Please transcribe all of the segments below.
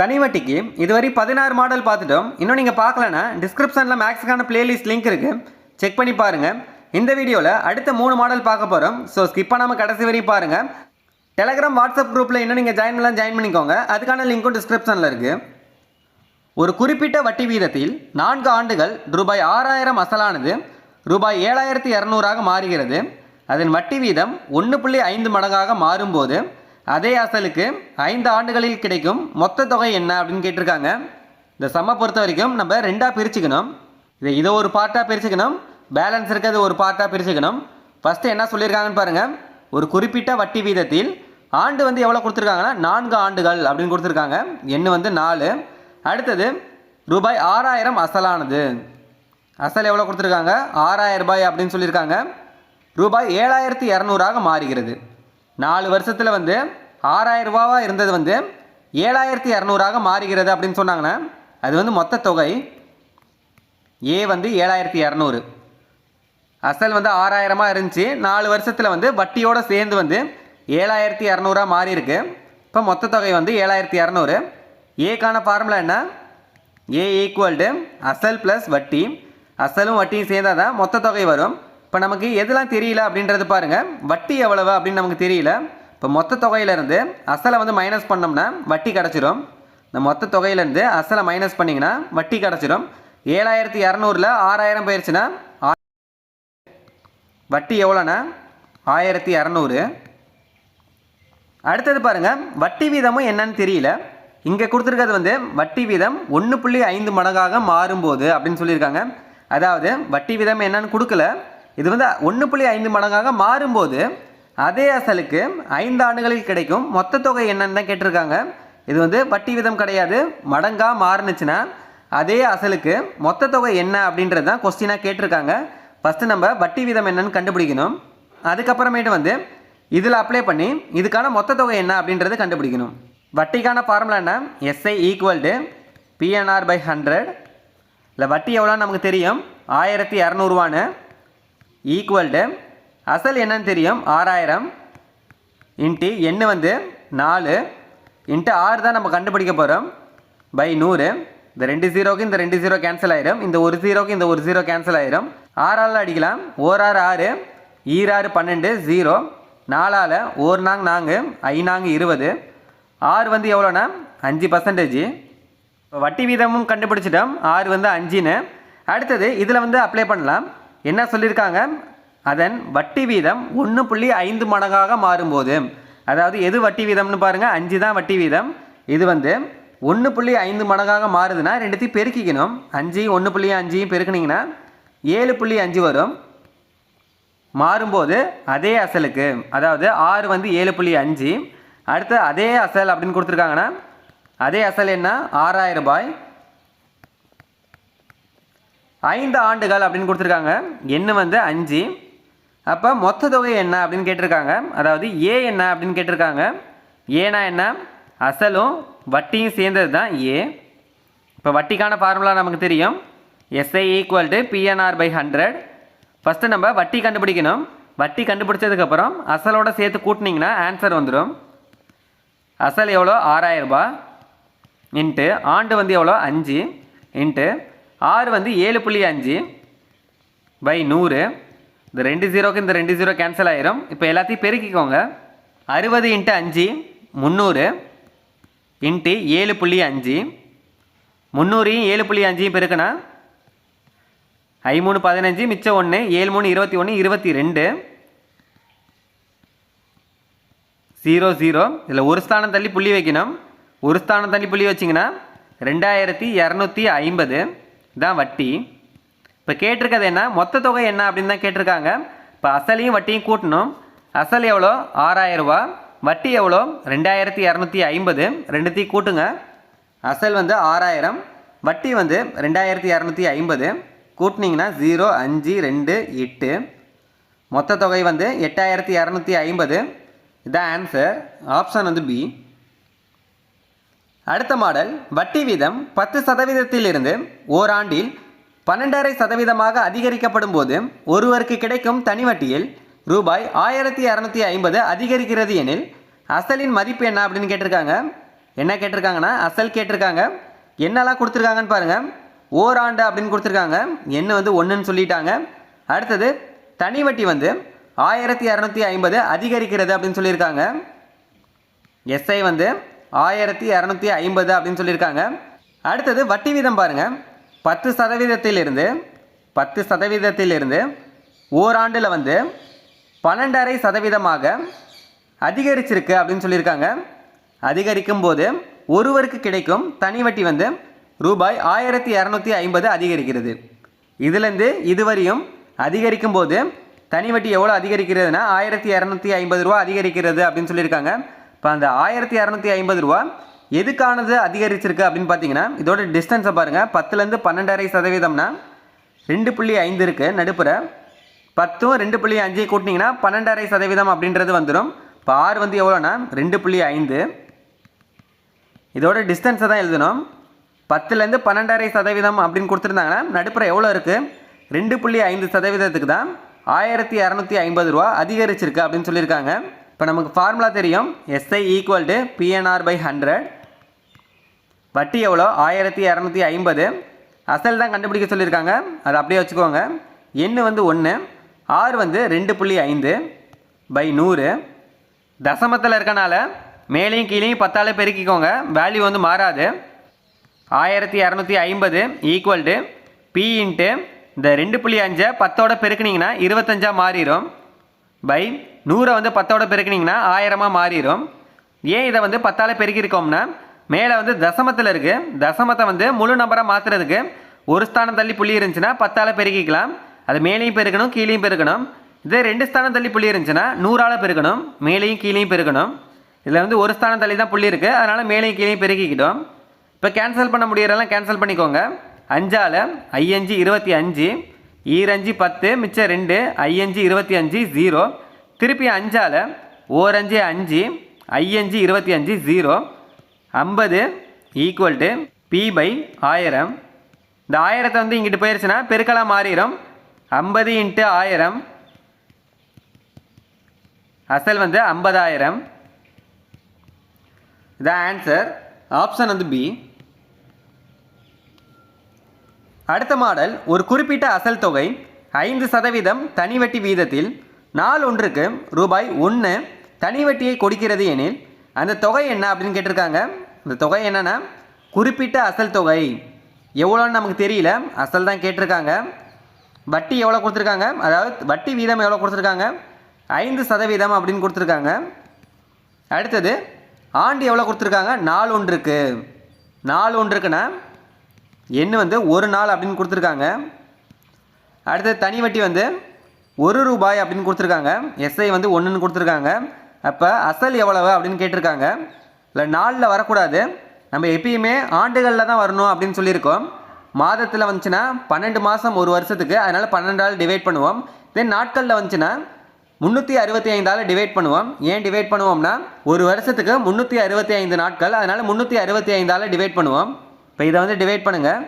தனி வட்டிக்கு இதுவரை பதினாறு மாடல் பார்த்துட்டோம். இன்னும் நீங்கள் பார்க்கலன்னா டிஸ்கிரிப்ஷனில் மேக்ஸுக்கான பிளேலிஸ்ட் லிங்க் இருக்குது செக் பண்ணி பாருங்கள் இந்த வீடியோவில் அடுத்த மூணு மாடல் பார்க்க போகிறோம் ஸோ ஸ்கிப் பண்ணாமல் கடைசி வரையும் பாருங்கள் டெலகிராம் வாட்ஸ்அப் குரூப்பில் இன்னும் நீங்கள் ஜாயின் பண்ணலாம் ஜாயின் பண்ணிக்கோங்க. அதுக்கான லிங்க்கும் டிஸ்கிரிப்ஷனில் இருக்குது ஒரு குறிப்பிட்ட வட்டி வீதத்தில் நான்கு ஆண்டுகள் ரூபாய் ஆறாயிரம் அசலானது ரூபாய் ஏழாயிரத்தி இரநூறாக மாறுகிறது. அதன் வட்டி வீதம் ஒன்று புள்ளி ஐந்து மடங்காக மாறும்போது அதே அசலுக்கு ஐந்து ஆண்டுகளில் கிடைக்கும் மொத்த தொகை என்ன அப்படின்னு கேட்டிருக்காங்க. இந்த சம்மை பொறுத்த வரைக்கும் நம்ம ரெண்டாக பிரிச்சுக்கணும். இதை இதை ஒரு பார்ட்டாக பிரிச்சுக்கணும். பேலன்ஸ் இருக்கிறது ஒரு பார்ட்டாக பிரிச்சுக்கணும். ஃபஸ்ட்டு என்ன சொல்லியிருக்காங்கன்னு பாருங்கள் ஒரு குறிப்பிட்ட வட்டி வீதத்தில் ஆண்டு வந்து எவ்வளோ கொடுத்துருக்காங்கன்னா? நான்கு ஆண்டுகள் அப்படின்னு கொடுத்துருக்காங்க. எண்ணு வந்து நாலு. அடுத்தது ரூபாய் ஆறாயிரம் அசலானது. அசல் எவ்வளோ கொடுத்துருக்காங்க? ஆறாயிரம் ரூபாய் அப்படின்னு சொல்லியிருக்காங்க. ரூபாய் ஏழாயிரத்தி இரநூறாக மாறுகிறது. நாலு வருஷத்தில் வந்து ஆறாயிரம் ரூபாவாக இருந்தது வந்து ஏழாயிரத்தி இரநூறாக மாறுகிறது அப்படின்னு சொன்னாங்கன்னா அது வந்து மொத்த தொகை ஏ வந்து ஏழாயிரத்தி இரநூறு அசல் வந்து ஆறாயிரமாக இருந்துச்சு. நாலு வருஷத்தில் வந்து வட்டியோடு சேர்ந்து வந்து ஏழாயிரத்தி இரநூறா மாறி இருக்கு இப்போ மொத்த தொகை வந்து ஏழாயிரத்தி இரநூறு ஏக்கான ஃபார்முலா என்ன? ஏ ஈக்குவல்டு அசல் ப்ளஸ் வட்டி. அசலும் வட்டியும் சேர்ந்தால் தான் மொத்த தொகை வரும். இப்போ நமக்கு எதெல்லாம் தெரியல அப்படின்றது பாருங்கள் வட்டி எவ்வளவு அப்படின்னு நமக்கு தெரியல. இப்போ மொத்த தொகையிலேருந்து அசலை வந்து மைனஸ் பண்ணோம்னா வட்டி கிடச்சிரும். இந்த மொத்த தொகையிலேருந்து அசலை மைனஸ் பண்ணிங்கன்னா வட்டி கிடச்சிரும். ஏழாயிரத்தி இரநூறுல ஆறாயிரம் போயிடுச்சுன்னா வட்டி எவ்வளோண்ணா ஆயிரத்தி இரநூறு. அடுத்தது பாருங்கள் வட்டி வீதமும் என்னன்னு தெரியல. இங்கே கொடுத்துருக்கிறது வந்து வட்டி வீதம் ஒன்று புள்ளி ஐந்து மடங்காக மாறும்போது அப்படின்னு சொல்லியிருக்காங்க. அதாவது வட்டி வீதம் என்னன்னு கொடுக்கல. இது வந்து ஒன்று புள்ளி ஐந்து மடங்காக மாறும்போது அதே அசலுக்கு ஐந்து ஆண்டுகளில் கிடைக்கும். மொத்த தொகை என்னன்னு தான் கேட்டிருக்காங்க. இது வந்து வட்டி வீதம் கிடையாது. மடங்காக மாறுனுச்சுன்னா அதே அசலுக்கு மொத்த தொகை என்ன அப்படின்றது தான் கொஸ்டினாக கேட்டிருக்காங்க. ஃபஸ்ட்டு நம்ம வட்டி வீதம் என்னன்னு கண்டுபிடிக்கணும். அதுக்கப்புறமேட்டு வந்து இதில் அப்ளை பண்ணி இதுக்கான மொத்த தொகை என்ன அப்படின்றது கண்டுபிடிக்கணும். வட்டிக்கான ஃபார்முலா என்ன? SI equal to PNR by hundred இல்லை வட்டி எவ்வளோன்னு நமக்கு தெரியும். ஆயிரத்தி இரநூறுவான்னு ஈக்குவல் டு அசல் என்னன்னு தெரியும்? ஆறாயிரம் இன்ட்டு எண்ணு வந்து நாலு இன்ட்டு ஆறு தான் நம்ம கண்டுபிடிக்க போகிறோம் பை நூறு. இந்த ரெண்டு ஜீரோக்கு இந்த ரெண்டு ஜீரோ கேன்சல் ஆயிரும். இந்த ஒரு ஜீரோக்கு இந்த ஒரு ஜீரோ கேன்சல் ஆயிரும். ஆறால் அடிக்கலாம். ஓராறு ஆறு ஈராறு பன்னெண்டு ஜீரோ நாலால் ஓர் நாங் நாங்கு ஐநாங்கு இருபது. ஆறு வந்து எவ்வளோண்ணா அஞ்சு பர்சன்டேஜ் இப்போ வட்டி வீதமும் கண்டுபிடிச்சிட்டோம். ஆறு வந்து அஞ்சுன்னு. அடுத்தது இதில் வந்து அப்ளை பண்ணலாம். என்ன சொல்லியிருக்காங்க? அதன் வட்டி வீதம் ஒன்று புள்ளி ஐந்து மடங்காக மாறும்போது அதாவது எது வட்டி வீதம்னு பாருங்கள் அஞ்சு தான் வட்டி வீதம். இது வந்து ஒன்று புள்ளி ஐந்து மடங்காக மாறுதுன்னா ரெண்டுத்தையும் பெருக்கிக்கணும். அஞ்சு ஒன்று புள்ளி அஞ்சையும் பெருக்கினீங்கன்னா ஏழு புள்ளி அஞ்சு வரும். மாறும்போது அதே அசலுக்கு அதாவது ஆறு வந்து ஏழு புள்ளி அஞ்சு. அடுத்து அதே அசல் அப்படின்னு கொடுத்துருக்காங்கன்னா அதே அசல் என்ன? ஆறாயிரம் ரூபாய். ஐந்து ஆண்டுகள் அப்படின்னு கொடுத்துருக்காங்க. எண்ணு வந்து அஞ்சு. அப்போ மொத்த தொகை என்ன அப்படின்னு கேட்டிருக்காங்க. அதாவது ஏ என்ன அப்படின்னு கேட்டிருக்காங்க. ஏனா என்ன? அசலும் வட்டியும் சேர்ந்தது தான் ஏ இப்போ வட்டிக்கான ஃபார்முலா நமக்கு தெரியும். SI equal to PNR by hundred first நம்ம வட்டி கண்டுபிடிக்கணும். வட்டி கண்டுபிடிச்சதுக்கப்புறம் அசலோட சேர்த்து கூட்டினீங்கன்னா ஆன்சர் வந்துடும் அசல் எவ்வளோ? ஆறாயிரம் ரூபாய். இன்ட்டு ஆண்டு வந்து எவ்வளோ? அஞ்சு. இன்ட்டு ஆறு வந்து ஏழு புள்ளி அஞ்சு பை நூறு. இந்த ரெண்டு ஜீரோக்கு இந்த ரெண்டு ஜீரோ கேன்சல் ஆயிரும். இப்போ எல்லாத்தையும் பெருக்கிக்கோங்க. அறுபது இன்ட்டு அஞ்சு முந்நூறு. இன்ட்டு ஏழு புள்ளி அஞ்சு. முந்நூறையும் ஏழு புள்ளி அஞ்சையும் பெருக்குனா ஐமூணு பதினஞ்சு மிச்சம் ஒன்று ஏழு மூணு இருபத்தி ஒன்று இருபத்தி ரெண்டு. Zero zero. இதில் ஒரு ஸ்தானம் தள்ளி புள்ளி வைக்கணும். ஒரு ஸ்தானம் தள்ளி புள்ளி வச்சிங்கன்னா ரெண்டாயிரத்தி இரநூத்தி ஐம்பது. தான் வட்டி. இப்போ கேட்டிருக்கிறது என்ன? மொத்த தொகை என்ன அப்படின்னு தான் கேட்டிருக்காங்க. இப்போ அசலையும் வட்டியும் கூட்டணும். அசல் எவ்வளோ? ஆறாயிரரூபா வட்டி எவ்வளோ? ரெண்டாயிரத்தி இரநூத்தி ஐம்பது. ரெண்டுத்தையும் கூட்டுங்க. அசல் வந்து ஆறாயிரம். வட்டி வந்து ரெண்டாயிரத்தி இரநூத்தி ஐம்பது. கூட்டினீங்கன்னா ஜீரோ அஞ்சு ரெண்டு எட்டு. மொத்த தொகை வந்து எட்டாயிரத்தி இரநூத்தி ஐம்பது. இதான் ஆன்சர் ஆப்ஷன் வந்து பி அடுத்த மாடல் வட்டி வீதம் பத்து சதவீதத்திலிருந்து ஓராண்டில் பன்னெண்டரை சதவீதமாக அதிகரிக்கப்படும் போது ஒருவருக்கு கிடைக்கும் தனி வட்டியில் ரூபாய் ஆயிரத்தி இரநூத்தி ஐம்பது அதிகரிக்கிறது எனில் அசலின் மதிப்பு என்ன அப்படின்னு கேட்டிருக்காங்க. என்ன கேட்டிருக்காங்கன்னா? அசல் கேட்டிருக்காங்க. என்னெல்லாம் கொடுத்துருக்காங்கன்னு பாருங்கள் ஓராண்டு அப்படின்னு கொடுத்துருக்காங்க. என்ன வந்து ஒன்றுன்னு சொல்லிட்டாங்க. அடுத்தது தனி வட்டி வந்து ஆயிரத்தி இரநூத்தி ஐம்பது அதிகரிக்கிறது அப்படின்னு சொல்லியிருக்காங்க. எஸ்ஐ வந்து ஆயிரத்தி இரநூத்தி ஐம்பது அப்படின்னு சொல்லியிருக்காங்க. அடுத்தது வட்டி வீதம் பாருங்கள் பத்து சதவீதத்திலிருந்து பத்து சதவீதத்திலிருந்து ஓராண்டில் வந்து பன்னெண்டரை சதவீதமாக அதிகரிச்சிருக்கு அப்படின்னு சொல்லியிருக்காங்க. அதிகரிக்கும் போது ஒருவருக்கு கிடைக்கும் தனி வட்டி வந்து ரூபாய் ஆயிரத்தி இரநூத்தி ஐம்பது அதிகரிக்கிறது. இதுலேருந்து இதுவரையும் அதிகரிக்கும் போது தனி வட்டி எவ்வளோ அதிகரிக்கிறதுனா ஆயிரத்தி இரநூத்தி ஐம்பது ரூபா அதிகரிக்கிறது அப்படின்னு சொல்லியிருக்காங்க. இப்போ அந்த ஆயிரத்தி இரநூத்தி ஐம்பது ரூபா எதுக்கானது அதிகரிச்சிருக்கு அப்படின்னு பார்த்தீங்கன்னா இதோட டிஸ்டன்ஸை பாருங்கள் பத்துலேருந்து பன்னெண்டரை சதவீதம்னா ரெண்டு புள்ளி ஐந்து இருக்குது நடுப்புற. பத்தும் ரெண்டு புள்ளி அஞ்சு கூட்டினீங்கன்னா பன்னெண்டரை சதவீதம் அப்படின்றது வந்துடும் இப்போ ஆறு வந்து எவ்வளோனா ரெண்டு புள்ளி ஐந்து. இதோட டிஸ்டன்ஸை தான் எழுதணும். பத்துலேருந்து பன்னெண்டரை சதவீதம் அப்படின்னு கொடுத்துருந்தாங்கன்னா நடுப்புற எவ்வளோ இருக்குது ரெண்டு புள்ளி ஐந்து சதவீதத்துக்கு தான் ஆயிரத்தி இரநூத்தி ஐம்பது ரூபா அதிகரிச்சிருக்கு அப்படின்னு சொல்லியிருக்காங்க. இப்போ நமக்கு ஃபார்முலா தெரியும். SI equal to PNR by hundred வட்டி எவ்வளோ? ஆயிரத்தி இரநூத்தி ஐம்பது. அசல் தான் கண்டுபிடிக்க சொல்லியிருக்காங்க. அதை அப்படியே வச்சுக்கோங்க. எண்ணு வந்து ஒன்று ஆறு வந்து ரெண்டு புள்ளி ஐந்து பை நூறு. தசமத்தில் இருக்கனால மேலேயும் கீழேயும் பத்தாலே பெருக்கிக்கோங்க. வேல்யூ வந்து மாறாது. ஆயிரத்தி இரநூத்தி ஐம்பது ஈக்குவல் டு பி இன்ட்டு இந்த ரெண்டு புள்ளி அஞ்சை பத்தோட பெருக்குனிங்கன்னா இருபத்தஞ்சா மாறிடும் பை நூறை வந்து பத்தோட பெருக்கினீங்கன்னா ஆயிரமாக மாறிடும் ஏன் இதை வந்து பத்தால் பெருக்கியிருக்கோம்னா மேலே வந்து தசமத்தில் இருக்குது தசமத்தை வந்து முழு நம்பராக மாற்றுறதுக்கு ஒரு ஸ்தானம் தள்ளி புள்ளி இருந்துச்சுன்னா பத்தால் பெருக்கிக்கலாம். அது மேலேயும் பெருக்கணும் கீழேயும் பெருக்கணும். இதே ரெண்டு ஸ்தானம் தள்ளி புள்ளி இருந்துச்சுன்னா நூறால் பெருக்கணும். மேலேயும் கீழேயும் பெருக்கணும். இதில் வந்து ஒரு ஸ்தானம் தள்ளி தான் புள்ளி இருக்குது அதனால் மேலேயும் கீழேயும் பெருக்கிக்கிட்டோம். இப்போ கேன்சல் பண்ண முடியறதெல்லாம் கேன்சல் பண்ணிக்கோங்க. அஞ்சால் ஐயஞ்சு இருபத்தி அஞ்சு. ஈரஞ்சு பத்து மிச்சம் ரெண்டு ஐயஞ்சு இருபத்தி அஞ்சு ஜீரோ திருப்பி அஞ்சால் ஓரஞ்சு அஞ்சு ஐயஞ்சு இருபத்தி அஞ்சு ஜீரோ ஐம்பது ஈக்குவல் டு பி பை ஆயிரம். இந்த ஆயிரத்தை வந்து இங்கிட்டு போயிருச்சுன்னா பெருக்கலாக மாறிடும். ஐம்பது இன்ட்டு ஆயிரம். அசல் வந்து ஐம்பதாயிரம். இதான் ஆன்சர் ஆப்ஷன் வந்து பி அடுத்த மாடல் ஒரு குறிப்பிட்ட அசல் தொகை ஐந்து சதவீதம் தனி வட்டி வீதத்தில் நாள் ஒன்றுக்கு ரூபாய் ஒன்று தனி வட்டியை கொடுக்கிறது எனில் அந்த தொகை என்ன அப்படின்னு கேட்டிருக்காங்க. அந்த தொகை என்னென்னா குறிப்பிட்ட அசல் தொகை. எவ்வளோன்னு நமக்கு தெரியல. அசல் தான் கேட்டிருக்காங்க. வட்டி எவ்வளோ கொடுத்துருக்காங்க? அதாவது வட்டி வீதம் எவ்வளோ கொடுத்துருக்காங்க? ஐந்து சதவீதம் அப்படின்னு கொடுத்துருக்காங்க. அடுத்தது ஆண்டு எவ்வளோ கொடுத்துருக்காங்க? நாள் ஒன்றுக்கு. நாள் ஒன்றுக்குன்னா எண்ணு வந்து ஒரு நாள் அப்படின்னு கொடுத்துருக்காங்க. அடுத்தது தனி வட்டி வந்து ஒரு ரூபாய் அப்படின்னு கொடுத்துருக்காங்க. எஸ்ஐ வந்து ஒன்றுன்னு கொடுத்துருக்காங்க. அப்போ அசல் எவ்வளவு அப்படின்னு கேட்டிருக்காங்க. இல்லை நாளில் வரக்கூடாது. நம்ம எப்பயுமே ஆண்டுகளில் தான் வரணும் அப்படின்னு சொல்லியிருக்கோம். மாதத்தில் வந்துச்சுன்னா பன்னெண்டு மாதம் ஒரு வருஷத்துக்கு அதனால் பன்னெண்டால் டிவைட் பண்ணுவோம். தென் நாட்களில் வந்துச்சுன்னா முந்நூற்றி அறுபத்தி ஐந்தால் டிவைட் பண்ணுவோம். ஏன் டிவைட் பண்ணுவோம்னா ஒரு வருஷத்துக்கு முந்நூற்றி அறுபத்தி ஐந்து நாட்கள் அதனால் முந்நூற்றி அறுபத்தி ஐந்தால் டிவைட் பண்ணுவோம். இப்போ இதை வந்து டிவைட் பண்ணுங்கள்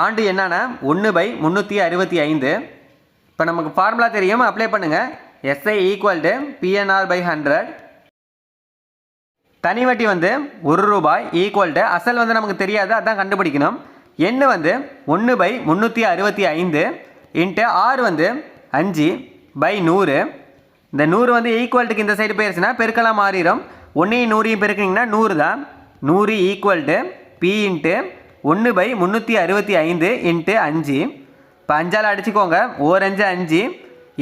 ஆண்டு என்னென்னா ஒன்று பை முந்நூற்றி அறுபத்தி ஐந்து. இப்போ நமக்கு ஃபார்முலா தெரியும் அப்ளை பண்ணுங்கள் SI equal to PNR by hundred தனி வட்டி வந்து ஒரு ரூபாய் ஈக்குவல் டு அசல் வந்து நமக்கு தெரியாது அதான் கண்டுபிடிக்கணும். எண்ணு வந்து ஒன்று பை முந்நூற்றி அறுபத்தி ஐந்து இன்ட்டு ஆறு வந்து அஞ்சு பை நூறு. இந்த நூறு வந்து ஈக்குவல்ட்டுக்கு இந்த சைடு போயிருச்சுன்னா பெருக்கலாம் மாறிடும். ஒன்றையும் நூறையும் பெருக்குனீங்கன்னா நூறு தான். நூறு equal to P into one by முந்நூற்றி அறுபத்தி ஐந்து இன்ட்டு அஞ்சு. இப்போ அஞ்சால் அடிச்சுக்கோங்க. ஓரஞ்சு அஞ்சு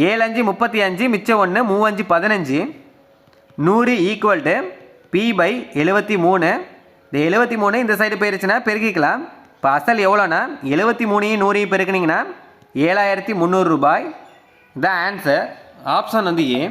ஏழு அஞ்சு முப்பத்தி அஞ்சு மிச்சம் ஒன்று மூவஞ்சு பதினஞ்சு. நூறு ஈக்குவல் டு பி பை எழுபத்தி மூணு. இந்த எழுபத்தி மூணு இந்த சைடு போயிருச்சுன்னா பெருக்கிக்கலாம். இப்போ அசல் எவ்வளோனா எழுபத்தி மூணையும் நூறையும் பெருக்குனீங்கன்னா ஏழாயிரத்தி முந்நூறு ரூபாய். த ஆன்சர் ஆப்ஷன் வந்து ஏ